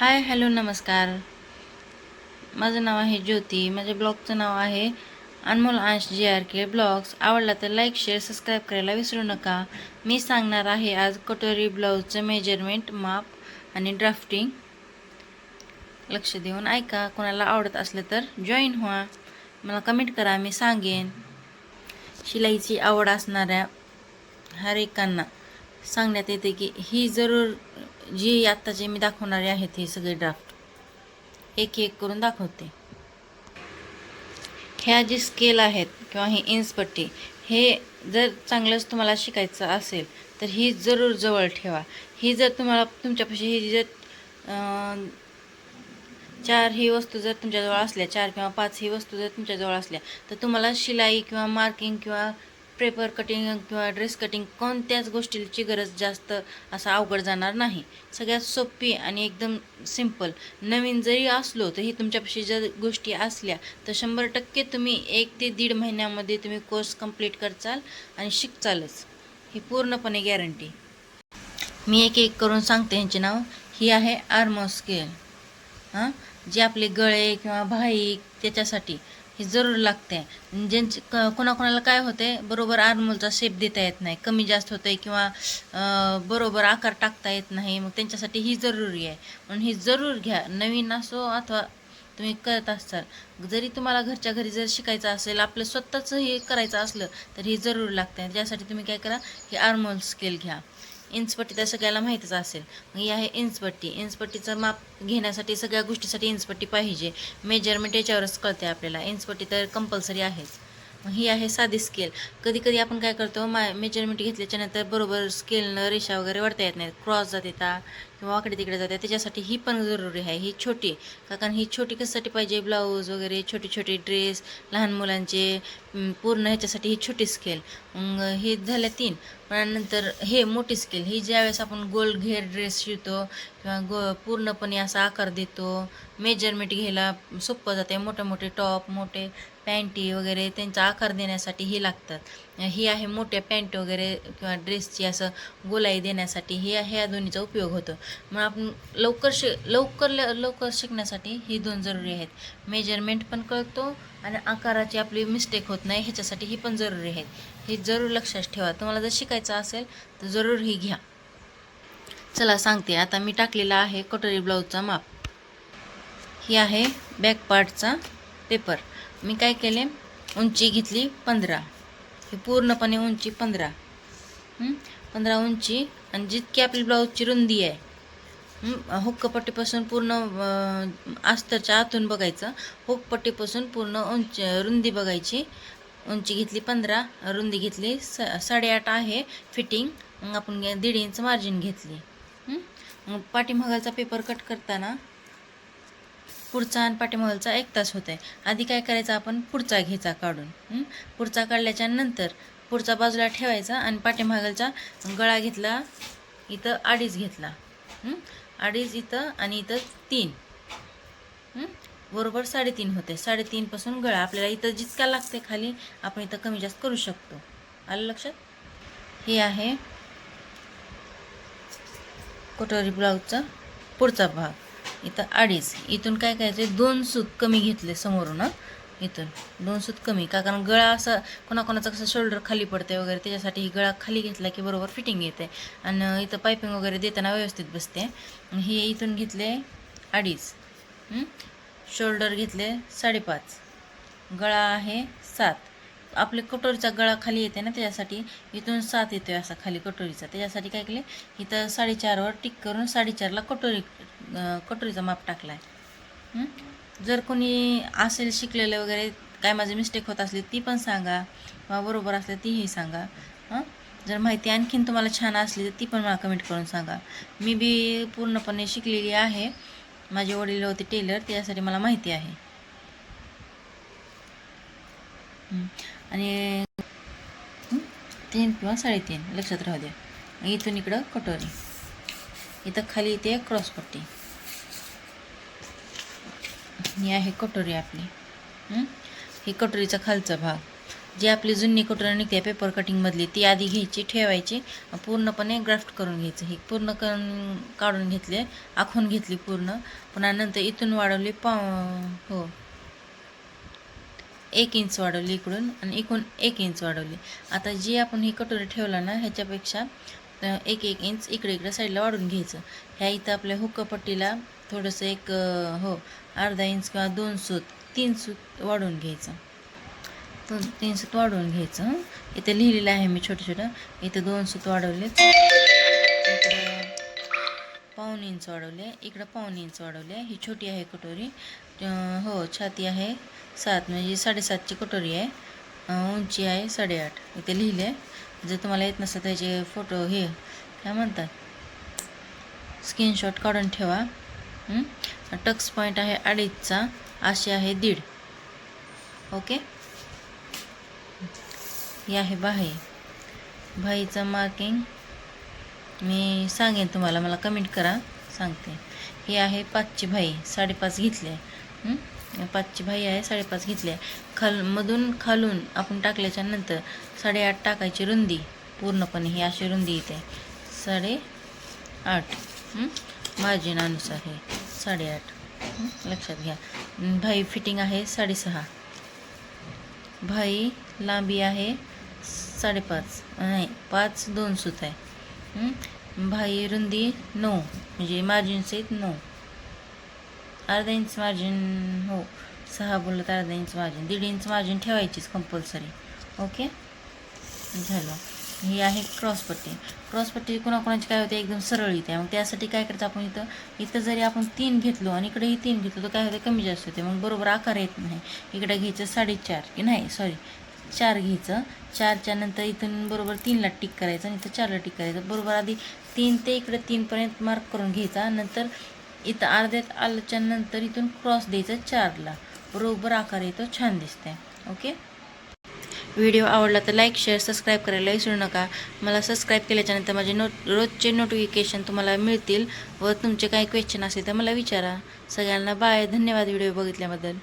Hi hello नमस्कार. माझं नाव आहे ज्योती माझ्या ब्लॉगचं नाव आहे अनमोल अंश जी आर के ब्लॉग्स आवडला तर लाईक शेअर सबस्क्राईब करायला विसरू नका. मी सांगणार आहे आज कटोरी ब्लाऊजचं मेजरमेंट माप आणि ड्राफ्टिंग लक्ष देऊन ऐका कोणाला आवडत असलं तर जॉईन व्हा. मला कमेंट करा मी सांगेन. शिलाईची आवड असणाऱ्या हर एकांना सांगण्यात येते की ही जरूर जी आत्ताचे मी दाखवणारे आहेत हे सगळे ड्राफ्ट एक एक करून दाखवते. ह्या जे स्केल आहेत किंवा हे इंचपट्टी हे जर चांगलंच तुम्हाला शिकायचं असेल तर ही जरूर जवळ ठेवा. ही जर तुम्हाला तुमच्यापाशी ही जर चार ही वस्तू जर तुमच्याजवळ असल्या चार किंवा पाच ही वस्तू जर तुमच्याजवळ असल्या तर तुम्हाला शिलाई किंवा मार्किंग किंवा पेपर कटिंग किंवा ड्रेस कटिंग कोणत्याच गोष्टीची गरज जास्त असं अवघड जाणार नाही. सगळ्यात सोपी आणि एकदम सिंपल नवीन जरी असलो तरी तुमच्यापाशी जर गोष्टी असल्या तर शंभर टक्के तुम्ही एक ते दीड महिन्यामध्ये तुम्ही कोर्स कंप्लीट करचाल आणि शिकचालच. ही पूर्णपणे गॅरंटी मी एक एक करून सांगते यांचे नाव. ही आहे आर्मोस्केल हां? जे आपले गळे किंवा भाई त्याच्यासाठी. हे जरूर लागते. ज्यांचे क कोणाकोणाला काय होते बरोबर आर्मोलचा शेप देता येत नाही. कमी जास्त होते किंवा बरोबर आकार टाकता येत नाही. मग त्यांच्यासाठी ही जरुरी आहे. म्हणून ही जरूर घ्या. नवीन असो अथवा तुम्ही करत असाल. जरी तुम्हाला घरच्या घरी जर शिकायचं असेल आपलं स्वतःचं हे करायचं असलं तर हे जरूर लागते. त्यासाठी तुम्ही काय करा हे आर्मोल स्केल घ्या. इंचपट्टी तर सगळ्याला माहीतच असेल. मग ही आहे इंचपट्टी इंचपट्टीचं माप घेण्यासाठी सगळ्या गोष्टीसाठी इंचपट्टी पाहिजे. मेजरमेंट याच्यावरच कळते आपल्याला. इंचपट्टी तर कंपल्सरी आहेच. ही आहे साधी स्केल कधी कधी आपण काय करतो मा मेजरमेंट घेतल्याच्या नंतर बरोबर स्केलनं रेषा वगैरे वाढता येत नाहीत. क्रॉस जात येतात किंवा वाकडे तिकडे जाते. त्याच्यासाठी ही पण जरुरी आहे. ही छोटी. का कारण ही छोटी कशासाठी पाहिजे? ब्लाऊज वगैरे छोटे छोटे ड्रेस लहान मुलांचे पूर्ण ह्याच्यासाठी ही छोटी स्केल मग ही झाल्या तीन. पण नंतर हे मोठी स्केल ही ज्यावेळेस आपण गोल घेर ड्रेस शिवतो किंवा गो पूर्णपणे असा आकार देतो मेजरमेंट घ्यायला सोपं जाते. मोठे मोठे टॉप मोठे पॅन्टी वगैरे त्यांचा आकार देण्यासाठी ही लागतात. ही आहे मोठ्या पॅन्ट वगैरे किंवा ड्रेसची असं गोलाई देण्यासाठी ही ह्या दोन्हीचा उपयोग होतो. मग आपण लवकर शि लवकर ल- लवकर शिकण्यासाठी ही दोन जरुरी आहेत. मेजरमेंट पण कळतो आणि आकाराची आपली मिस्टेक होत नाही ह्याच्यासाठी ही पण जरुरी आहेत. हे जरूर लक्षात ठेवा. तुम्हाला जर शिकायचं असेल तर जरूर ही घ्या. चला सांगते. आता मी टाकलेला आहे कटोरी ब्लाऊजचा माप. ही आहे बॅक पार्टचा पेपर. मी काय केले? उंची घेतली पंधरा. ही पूर्णपणे उंची पंधरा. पंधरा उंची. आणि जितकी आपली ब्लाऊजची रुंदी आहे हुक्कपट्टीपासून पूर्ण आस्तरच्या अस्तरच्या आतून बघायचं. हुकपट्टीपासून पूर्ण उंची रुंदी बघायची. उंची घेतली पंधरा रुंदी घेतली स साडेआठ आहे फिटिंग. मग आपण दीड इंच मार्जिन घेतली. मग पाठीमागाचा पेपर कट करताना पुढचा आणि पाठीमागचा एक तास होत आहे आधी काय करायचं आपण पुढचा घ्यायचा काढून. पुढचा काढल्याच्या नंतर पुढचा बाजूला ठेवायचा आणि पाठीमागलचा गळा घेतला इथं अडीच घेतला. अडीच इथं आणि इथं तीन. बरोबर साडेतीन होते साडेतीनपासून गळा आपल्याला इथं जितका लागते खाली आपण इथं कमी जास्त करू शकतो. आलं लक्षात? हे आहे कटोरी ब्लाऊजचा पुढचा भाग. इथं अडीच. इथून काय करायचं दोन सूत कमी घेतले समोरून इथून. दोन सूत कमी. का? कारण गळा असा कोणाकोणाचा कसं शोल्डर खाली पडते वगैरे त्याच्यासाठी ही गळा खाली घेतला की बरोबर फिटिंग येते आणि इथं पायपिंग वगैरे देताना व्यवस्थित बसते. हे इथून घेतले अडीच. शोल्डर घेतले साडेपाच. गळा आहे सात. आपले कटोरीचा गळा खाली येते ना त्याच्यासाठी इथून सात येतोय असा खाली कटोरीचा. त्याच्यासाठी काय केले इथं साडेचारवर टिक करून साडेचारला कटोरी कटोरीचा माप टाकला आहे जर कोणी असेल शिकलेलं वगैरे काय माझी मिस्टेक होत असली ती पण सांगा किंवा बरोबर असले तीही सांगा. हां? जर माहिती आणखीन तुम्हाला छान असली तर ती पण मला कमेंट करून सांगा. मी बी पूर्णपणे शिकलेली आहे. माझे वडील होते टेलर त्यासाठी मला माहिती आहे हं. आणि तीन किंवा साडेतीन. लक्षात राहू द्या. इथून इकडं कटोरी. इथं खाली इथे क्रॉसपट्टी. ही आहे कटोरी आपली. ही कटोरीचा खालचा भाग. जी आपली जुनी कटोरी निघते पेपर कटिंगमधली ती आधी घ्यायची ठेवायची पूर्णपणे ग्राफ्ट करून घ्यायचं. ही पूर्ण करून काढून घेतले आखून घेतली पूर्ण. पुन्हा नंतर इथून वाढवली पा हो. एक इंच वाढवली इकडून आणि इकडून एक इंच वाढवली. आता जी आपण ही कटोरी ठेवला ना ह्याच्यापेक्षा एक एक इंच इकडे इकडे साईडला वाढून घ्यायचं. ह्या इथं आपल्या हुक्कपट्टीला थोडंसं एक हो अर्धा इंच किंवा दोन सूत तीन सूत वाढवून घ्यायचं. दोन तीन सूत वाढवून घ्यायचं. इथे लिहिलेलं आहे मी छोटं छोटं. इथं दोन सूत वाढवलेत. पाऊन इंच वाढवले इकडं पाऊन इंच वाढवले ही छोटी आहे कटोरी. हो छाती आहे सात म्हणजे साडेसातची कटोरी आहे. उंची आहे साडेआठ. इथे लिहिले. जर तुम्हाला येत नसतं त्याचे फोटो हे काय म्हणतात? स्क्रीनशॉट काढून ठेवा. टक्स पॉईंट आहे अडीचचा अशी आहे दीड. ओके? ही आहे बाही भाईचं मार्किंग मी सांगेन तुम्हाला मला कमेंट करा सांगते. ही आहे पाचची भाई साडेपाच घेतले. आहे पाचची भाई आहे साडेपाच घेतले. खाल मधून खालून आपण टाकल्याच्या नंतर साडेआठ टाकायची रुंदी. पूर्णपणे ही अशी रुंदी येते. साडे आठ मार्जिनानुसार हे. साडेआठ. लक्षात घ्या. भाई फिटिंग आहे साडेसहा. भाई लांबी आहे साडेपाच. नाही पाच दोन सूत आहे. हं? भाई रुंदी नऊ म्हणजे मार्जिन सहित नऊ अर्धा इंच मार्जिन हो. सहा बोलत अर्धा इंच मार्जिन. दीड इंच मार्जिन ठेवायचीच कंपल्सरी ओके झालं. ही आहे क्रॉसपट्टी क्रॉसपट्टी कोणाकोणाची काय होते? एकदम सरळ येते. मग त्यासाठी काय करतो आपण इथं? इथं जरी आपण तीन घेतलो आणि इकडेही तीन घेतलो तर काय होते? कमी जास्त होते. मग बरोबर आकार येत नाही. इकडे घ्यायचं साडेचार. की नाही? सॉरी चार घ्यायचं. चारच्या नंतर इथून बरोबर तीनला टिक करायचं आणि इथं चारला टिक करायचं. बरोबर आधी तीन ते इकडे तीनपर्यंत मार्क करून घ्यायचा. नंतर इथं अर्ध्यात आल्याच्यानंतर इथून क्रॉस द्यायचा चारला. बरोबर आकार येतो छान दिसते ओके व्हिडिओ आवडला तर लाईक शेअर सबस्क्राईब करायला विसरू नका. मला सबस्क्राईब केल्याच्यानंतर माझे नोट रोजचे नोटिफिकेशन तुम्हाला मिळतील व तुमचे काही क्वेश्चन असेल तर मला विचारा. सगळ्यांना बाय धन्यवाद व्हिडिओ बघितल्याबद्दल.